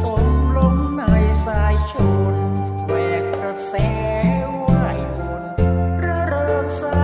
สมลงในสายชนแหวกกระแสว่าวนระเริงสาย